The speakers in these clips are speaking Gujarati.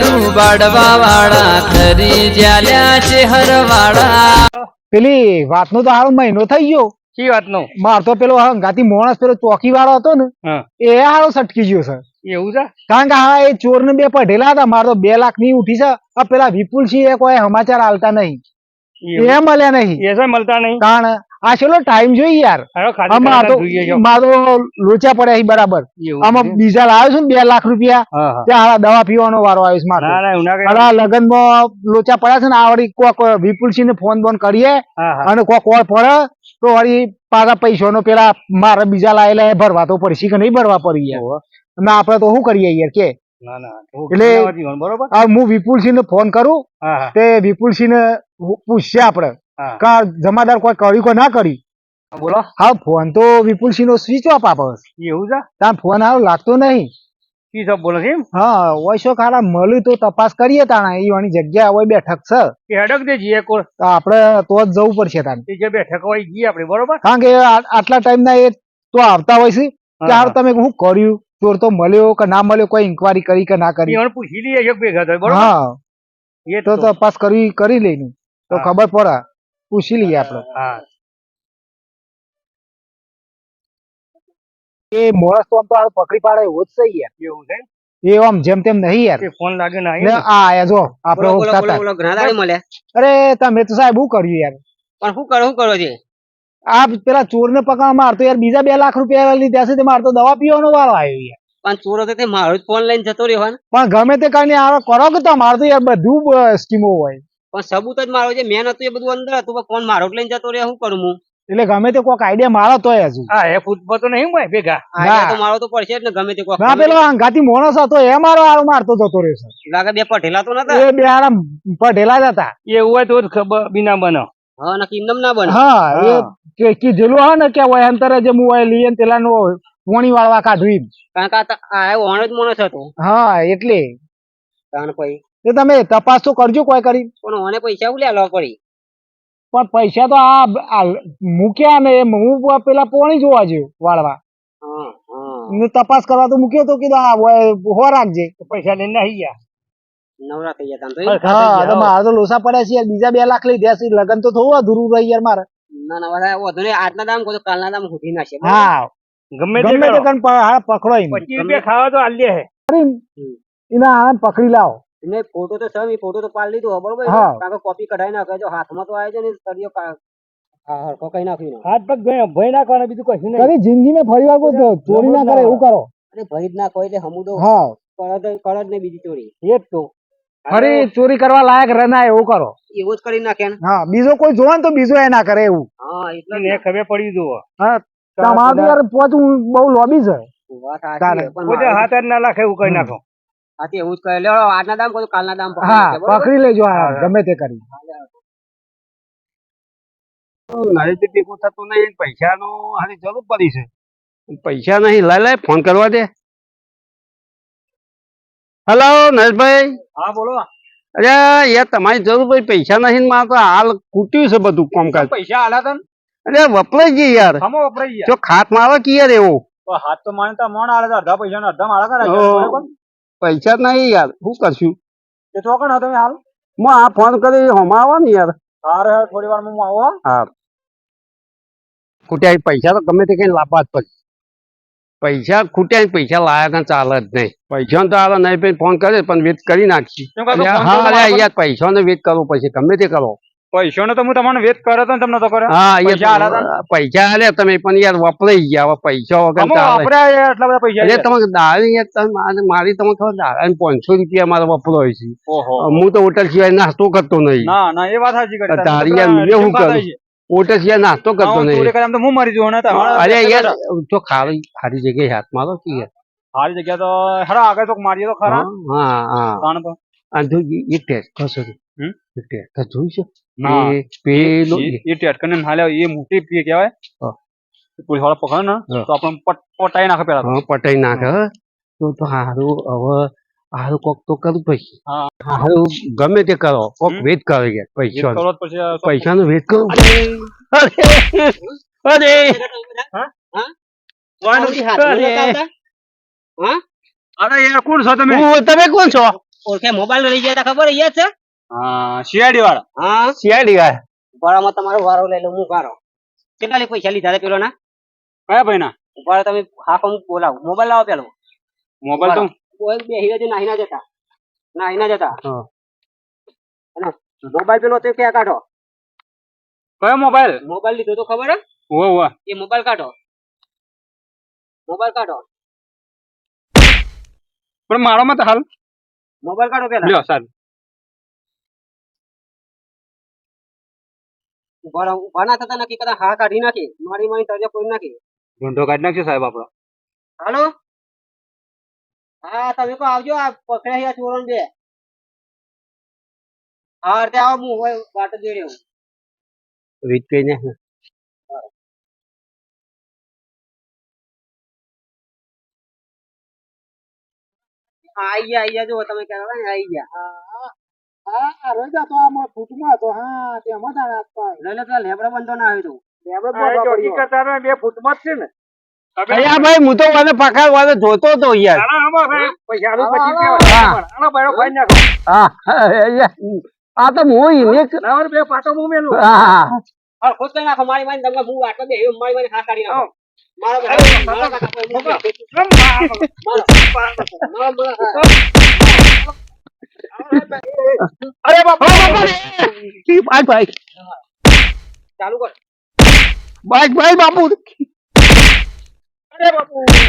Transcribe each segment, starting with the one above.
લાડુ બાડવા વાળા ખરી જ્યાલ્યા છે હરવાળા પેલી વાતનો તો હારો મહિનો થઈ ગયો. શી વાતનો? માર તો પેલો હંગાતી માણસ પેલો ચોકી વાળો હતો ને એ હારો સટકી ગયો છે. એવું છે? કારણ કે હા એ ચોર ને બે પઢેલા હતા માર તો બે લાખની ઉઠી છે. આ પેલા વિપુલ સિંહ એ કોઈ સમાચાર આલતા નહીં. એ મળ્યા નહીં. એ મળતા નહીં? કારણ આ છેલ્લો ટાઈમ જોઈ યાર. આમાં તો. મારો લોચા પડ્યા બરાબર. આમાં બીજા લાવ્યો છું ને બે લાખ રૂપિયા ત્યાં દવા પીવાનો વારો આવ્યો છે મારો લગ્ન ના ના લોચા પડ્યા છે ને આ વળી કોક વિપુલસિંહ ને ફોન બોન કરીએ અને કોક કોળ પડે તો વળી પાછા પૈસાનો પેલા મારે બીજા લાયેલા એ ભરવા તો પડશે કે નહીં ભરવા પડી યાર. અને આપડે તો શું કરીએ યાર કે? ના ના એટલે- હું વિપુલસિંહ ને ફોન કરું તે વિપુલસિંહ ને પૂછશે આપણે. હા કા જમાદાર કોઈ કર્યું કે ના કરી? બોલો. હા ફોન તો વિપુલસિંહ નો સ્વિચ ઓફ આપે. એવું છે? ત્યાં ફોન હારો લાગતો નહીં. શી સબ બોલો છે હા વૈસો ખારા મળ્યું તો તપાસ કરીએ તાણા. એ વાણી જગ્યા હોય બેઠક છે. હેડક દે જઈએ કોર તો આપણે તો જ જવું પડશે તાને જે બેઠક હોય જઈએ આપણે બરોબર? કારણ કે આટલા ટાઈમ ના એ તો આવતા હોય છે. ત્યાર તમે શું કર્યું? ચોર તો મળ્યો કે ના મળ્યો કોઈ ઇન્કવાયરી કરી કે ના કરી? પૂછી લઈએ એક ભેગા થાય બરોબર? હા. એ તો તપાસ કરવી કરી લઈને. તો ખબર પડે. પૂછી લઈએ આપણે. હા. એ મોરસ તો આમ તો પકડી પાડે એવો જ સહી યાર. એવું છે? એ આમ જેમ તેમ નહીં યાર. ફોન લાગે ના આ આયા જો આપણે ઓળખતા મળ્યા. અરે તમે તો સાહેબ શું કર્યું યાર? પણ શું કરો શું કરો છે? આ પેલા ચોર ને પકડવા મારતો યાર બીજા બે લાખ રૂપિયા લીધા છે તે મારતો દવા પીવાનો વાળો આવ્યો યાર. પણ ચોર હતો તે મારો જ ફોન લઈને જતો રહેવાનો પણ ગમે તે કરીને આ કરો કે તો તો યાર બધું સ્કીમો હોય. પણ સબૂત જ મારો છે મેન હતું એ બધું અંદર હતું પણ ફોન મારો લઈને જતો રહ્યા શું કરું હું? એટલે ગમે તે કોઈક આઈડિયા મારો તો હજુ. હા એ ફૂટબોલ તો નહીં હોય ભેગા. આઈડિયા તો મારો તો પડશે જ ને ગમે તે કોક ના પેલો અંગાતી મોણસ હતો એ મારો આરો મારતો જતો રહ્યો લાગે બે પઢેલા તો નતા? એ બે આરા પઢેલા જ હતા. એવું હોય તો જ ખબર બિના બનો. હા ના કિંદમ ના બને. હા એ. કે કીધેલું હા ને કે હોય અંતર જે હું હોય લઈએ ને પેલા નો પોણી વાળવા કાઢવી. કારણ કે આ ઓણ જ મોણસ હતો. હા એટલે. કારણ પછી એ તમે તપાસ તો કરજો કોઈ કરી. પણ મને પૈસા ઉલ્યા લો પડી? પણ પૈસા તો આ મૂક્યા ને હું પેલા પોણી જોવા જ્યો વાળવા. ને તપાસ કરવા તો મૂક્યો તો કીધું આ હો રાખજે. પૈસા લઈને નાહી ગયા. નવરા થઈ ગયા તો હા તો મારે તો લોસા પડ્યા છે યાર બીજા બે લાખ લઈ ગયા છે લગન તો થોડું અધૂરું રહી યાર મારે. ના ના વધારે વધુ આજના દામ કહો તો કાલના દામ ઉઠી નાખશે બરાબર? હા ગમે તે ગમે તે પકડો રૂપિયા ખાવા તો આલ્યે હે. એના હાથ પકડી લાવો. એમને ફોટો તો સમી ફોટો તો પાડી લીધો બરોબર. કારણ કોપી કઢાઈ નાખે જો હાથમાં તો આવે છે ને સરિયો કા- હા કઈ નાખ્યું હાથ પગ ભય ભય નાખવાના બીજું કશું નહીં. કદી જિંદગીમાં ફરી વાર કોઈ ચોરી ના કરે એવું કરો. અરે ભરી જ નાખો એટલે હમુદો હા. કળદ કળદ ને બીજી ચોરી. એ જ તો. ફરી ચોરી કરવા લાયક રહેના એવું કરો. એવો જ કરી નાખે ને. હા બીજો કોઈ જોવે ને તો બીજો એ ના કરે એવું. હા એટલે ખબર પડી જુઓ. હા તમારું યાર પોચ બહુ લોબી છે. વાત સાચી છે, પણ હાથ જ ના લાખે એવું કઈ નાખો. હા તે એવું જ કહે લે આજના દામ કહું કાલના દામ પકડી હા પકડી લેજો હા. ગમે તે કરી. નરેશભાઈ ભેગું થતું નહીં પૈસાનો હારી જરૂર પડી છે. પૈસા નહીં લાય લાય ફોન કરવા દે. હેલો નરેશભાઈ. હા બોલો. અરે યાર તમારી જરૂર પડી પૈસા નહીં ને મારે તો હાલ કૂટ્યું છે બધું કામકાજ. પૈસા આલા તન? અરે વપરાઈ ગઈ યાર. હમો વપરાઈ ગયા જો ખાત મારો કી યાર એવો? તો હાથ તો માનતા મણ આલે તો અડધા પૈસા અડધા મારા કરે. પૈસા નહીં યાર. શું કરશું? એ તો કણ તમે હાલ? હું આ ફોન કરી હમણાં આવો ને યાર. હારે હારે થોડી વાર હું આવો હા. ખૂટ્યા પૈસા તો ગમે તે કઈ લાવવા જ પડે. પૈસા ખૂટ્યા પૈસા લાયા ત્યાં ચાલે જ નહીં. પૈસા તો આવે નહીં ફોન કરે પણ વેટ કરી નાખી. તો હા તો અરે ને વેટ કરવો પછી ગમે તે કરો. પૈસાનો તો હું તમને વેત કર્યો તો તમને તો કર્યો. હા પૈસા પૈસા આલે તમે પણ યાર વપરાઈ ગયા હવે પૈસા વગર વપરાય આટલા બધા પૈસા તમે દાળ મારે- તમે ખબર દાળ પાંચસો રૂપિયા મારો વપરો હોય છે હું તો હોટલ સિવાય નાસ્તો કરતો નહીં. ના ના એ વાત સાચી કરી. તારી યાર શું કરું? હોટલ સિવાય નાસ્તો કરતો નહીં. હું મરી જવું અરે યાર તો ખારી ખારી જગ્યાએ હાથ મારો કે યાર. સારી જગ્યા તો હરા આગળ તો મારીએ તો ખરા. હા હા અને તું એ- ટેસ્ટ હમ? એ ટેસ્ટ જોઈ છે. ના. પેલો એ- એ ટેટકને હાલ્યા એ મોટી પી કહેવાય. પોલીસવાળા પકડે ને તો આપણે પટાઈ નાખે પેલા તો. હા પટાઈ નાખે તો તો હારું હવે હારું કોક તો કરવું પછી. હારું ગમે તે કરો કોક? વેટ કરો પૈસા કરો શું? પૈસાનો વેટ કરો. અરે. અરે. યાર કોણ છો તમે? તમે કોણ છો? ઓળખે મોબાઈલ લઈ ગયા ખબર યાદ છે? હા સીઆઈડી વાળા હા? સીઆઈડી વાળા ભાડામાં તમારો વારો લઈ લો હું કારો કેટલા લે પૈસા લીધા પેલો ના? કયા ભાઈ ના ઊભા તમે હાફ અમુક બોલાવો. મોબાઈલ લાવો પેલો. મોબાઈલ તો કોઈ બેહી રહેજો નાહી ના જતા. નાહી ના જતા. હા. અને મોબાઈલ પેલો તે ક્યાં કાઢો? કયો મોબાઈલ? મોબાઈલ લીધો તો ખબર હે? ઓવા ઓવા એ મોબાઈલ કાઢો. મોબાઈલ કાઢો. પણ મારો માં તો હાલ. મોબાઈલ કાઢો પેલા. લ્યો સારું. ઊભા ઊભા ના થતા નક્કી કદાચ હા કાઢી નાખી મારી મારી તરજે કોઈ નાખી. ઢૂંઢો કાઢી નાખશે સાહેબ આપડો. હાલો? હા તમે કો આવજો આ પકડ્યા ચોરણ બે. હા અર્ધે આવો હું હોય વાટ જોઈ રહ્યો. રીત કઈ ને. આઈ ગયા આઈ ગયા જો તમે કહેવા ને આઈ ગયા. હા. રોજા તો મો ફૂટમાં તો હા તેમાં તારે આસપાસ લઈ લે તો લેબડો બંધો ના આવ્યો તું બે ફૂટમાં જ છે ને અલ્યા ભાઈ હું તો વાને પાકા વાને જોતો તો યાર હા. હા આ તો હું ઈને જ- મેલું હા હા ખુદ કઈ નાખો મારી મારી તમને હું વાટ બે મારી મારી હા કાઢી નાખો મારો મારો કાકા. મારો મારો મારો હા. અરે બાપા બાપા રે. ભાઈ ભાઈ ચાલુ કર. બાઈક ભાઈ બાપુ.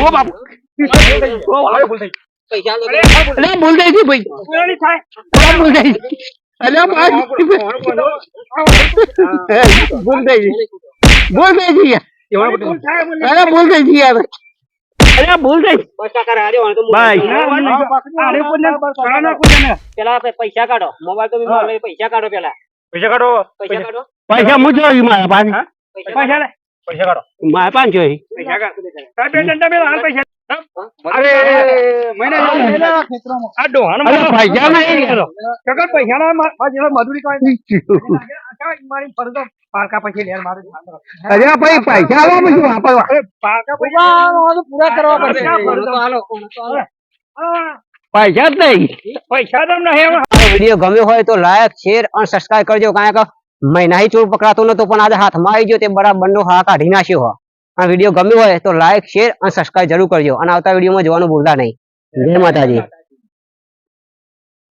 ઓ બાપુ. ઓ બાપુ. પૈસા લો ભૂલ થઈ ગઈ ભાઈ. અરે ભૂલ થઈ ગઈ. અરે ભૂલ થઈ ગઈ. ભૂલ થઈ ગઈ. અરે ભૂલ થઈ ગઈ યાર. અરે ભૂલ થઈ પૈસા કરે રાડ્યો હોય તો ભાઈ. પેલા પૈસા કાઢો. મોબાઈલ તો મે પૈસા કાઢો પેલા. પૈસા કાઢો. પૈસા કાઢો. પૈસા મુજો મારા પાસે. પૈસા લે. પૈસા કાઢો. મારા પાસે જોઈ. પૈસા કાઢો. સાહેબ બે ડંડા મેલા હાલ પૈસા. પૈસા જ નહીં. પૈસા તો નહીં વીડિયો ગમ્યો હોય તો લાયક શેર અને સબસ્ક્રાઇબ કરજો. કારણ કે મહિનાથી ચોર પકડાતો નતો પણ આજે હાથમાં આવી ગયો તે બરાબર નો હા કાઢી નાખ્યો હો. આ વીડિયો ગમ્યો હોય તો લાયક શેર અને સબસ્ક્રાઇબ જરૂર કરજો. અને આવતા વિડીયોમાં જોવાનું ભૂલતા નહીં. જય માતાજી.